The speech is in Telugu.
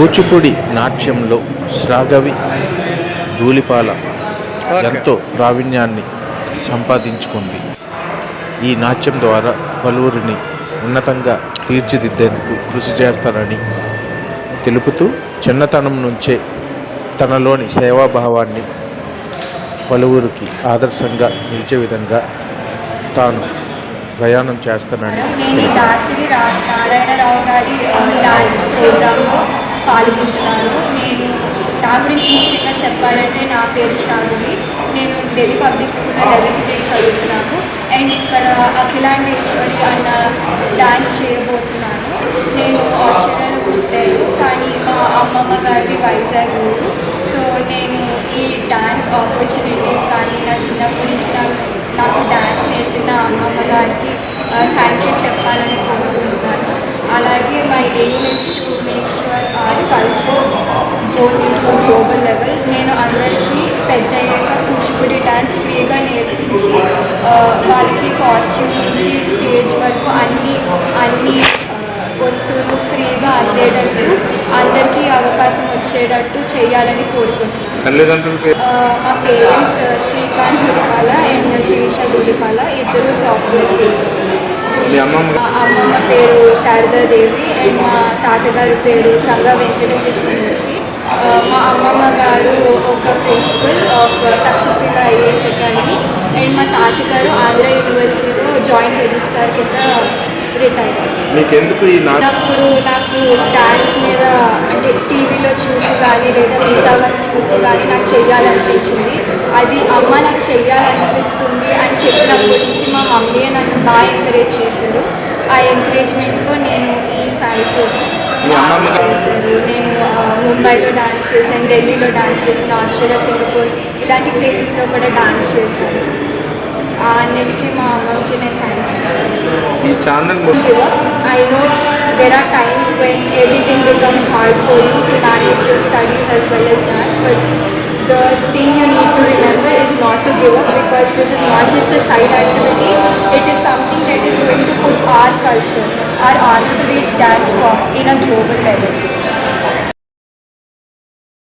కూచిపూడి నాట్యంలో శ్రాగవి ధూళిపాల ఎంతో ప్రావీణ్యాన్ని సంపాదించుకుంది. ఈ నాట్యం ద్వారా పలువురిని ఉన్నతంగా తీర్చిదిద్దేందుకు కృషి చేస్తానని తెలుపుతూ చిన్నతనం నుంచే తనలోని సేవాభావాన్ని పలువురికి ఆదర్శంగా నిలిచే విధంగా తాను ప్రయాణం చేస్తానని నేను దాసిరి రా నారాయణరావు గారి డాన్స్ ప్రోగ్రాంలో పాల్గొంటున్నాను నేను నా గురించి ముఖ్యంగా చెప్పాలంటే నా పేరు శ్రావణి. నేను ఢిల్లీ పబ్లిక్ స్కూల్లో లెవెన్త్ గ్రేడ్ చదువుతున్నాను. అండ్ ఇక్కడ అఖిలాండేశ్వరి అన్న డాన్స్ చేయబోతున్నాను. నేను ఆస్ట్రేలియాలో పుట్టాను కానీ మా అమ్మమ్మ గారి వైజాగ్ ఊరు. సో నేను ఈ డాన్స్ ఆపర్చునిటీ కానీ నా చిన్నప్పటి నుంచి నాకు నాకు డాన్స్ నేర్పిన అమ్మమ్మ గారికి థ్యాంక్ యూ చెప్పాలని కోరుకుంటున్నాను. అలాగే my aim is to make sure our culture goes into global level నేను అందరికీ పెద్ద అయ్యాక కూచిపూడి డాన్స్ ఫ్రీగా నేర్పించి వాళ్ళకి కాస్ట్యూమ్ ఇచ్చి స్టేజ్ వరకు అన్ని అన్ని వస్తువులు ఫ్రీగా అందేటట్టు అందరికీ అవకాశం వచ్చేటట్టు చేయాలని కోరుకుంటున్నాను. మా పేరెంట్స్ శ్రీకాంత్ దులిపాల అండ్ శిరీష దులిపాల ఇద్దరు సాఫ్ట్వేర్ ఫీల్డ్ మీ అమ్మమ్మ అమ్మమ్మ పేరు శారదాదేవి అండ్ మా తాతగారు పేరు సంగ వెంకట కృష్ణమూర్తి ఆ, మా అమ్మమ్మ గారు ఒక principal of Takshashila IAS academy and మా తాతగారు ఆంధ్ర యూనివర్సిటీలో జాయింట్ రిజిస్ట్రార్ కింద రిటైర్ అయ్యారు. మీకెందుకు అప్పుడు నాకు డాన్స్ మీద అంటే టీవీలో చూసి కానీ లేదా మిగతా వాళ్ళు చూసి కానీ నాకు చెయ్యాలనిపించింది. అది అమ్మ నాకు చెయ్యాలనిపిస్తుంది అని చెప్పినప్పటి నుంచి మా మమ్మీ నన్ను బాగా ఎంకరేజ్ చేశారు. ఆ ఎంకరేజ్మెంట్తో నేను ఈ స్థాయికి వచ్చాను. నేను ముంబైలో డాన్స్ చేశాను ఢిల్లీలో డాన్స్ చేశాను ఆస్ట్రేలియా సింగపూర్ ఇలాంటి ప్లేసెస్లో కూడా డాన్స్ చేశాను. ఆ అన్నిటికీ మా అమ్మకి నేను థ్యాంక్స్ ఈ channel give up. There are times when everything becomes hard for you to manage your studies as well as dance, but the thing you need to remember is not to give up because this is not just a side activity, it is something that is going to put our culture, our Andhra Pradesh dance form in a global level.